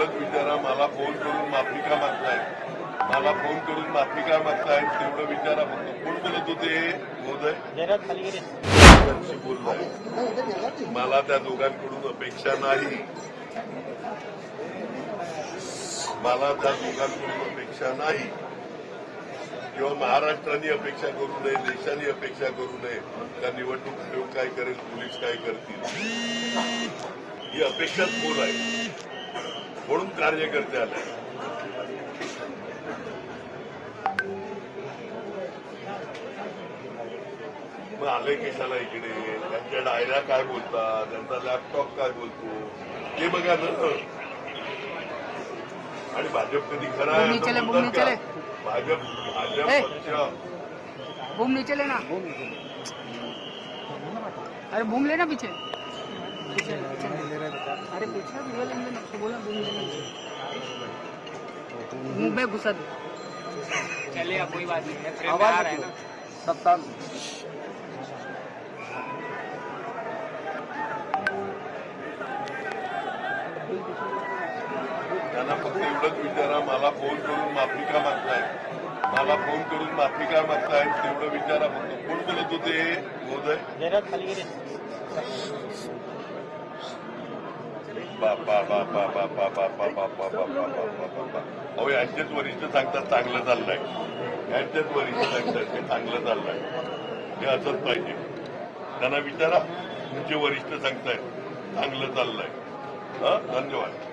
एवढंच विचारा मला फोन करून माफी का मागतायत. मला फोन करून माफी का मागतायत तेवढं विचारा फक्त. कोण बोलत होते महोदय? बोललाय मला त्या दोघांकडून अपेक्षा नाही. मला त्या दोघांकडून अपेक्षा नाही. किंवा महाराष्ट्राने अपेक्षा करू नये देशाने अपेक्षा करू नये. का निवडणूक आयोग काय करेल पोलीस काय करतील? ही अपेक्षाच बोल आहे. म्हणून कार्यकर्ते आले. मग आले कशाला इकडे त्यांच्या डायऱ्या काय बोलतात त्यांचा लॅपटॉप काय बोलतो ते बघा नंतर आणि भाजप कधी खरा आहे भाजप भाजप पक्ष. ना. अरे भूमले ना पिछे. अरे पीछे ले लेंगे ना उसको बोला बूम लेना। मुँह में घुसा दे। चलिए कोई बात नहीं फ्रेंड आ रहा है ना? सत्ता त्यांना फक्त एवढंच विचारा मला फ़ोन करून माफ़ी का मागतायत मला फ़ोन करून माफ़ी का मागतायत तेवढं विचारा फक्त. कोण बोलत होते? अहो यांचेच वरिष्ठ सांगतात चांगलं चाललंय यांचेच वरिष्ठ सांगतात हे चांगलं चाललंय हे असंच पाहिजे त्यांना विचारा तुमचे वरिष्ठ सांगतायत चांगलं चाललंय हा धन्यवाद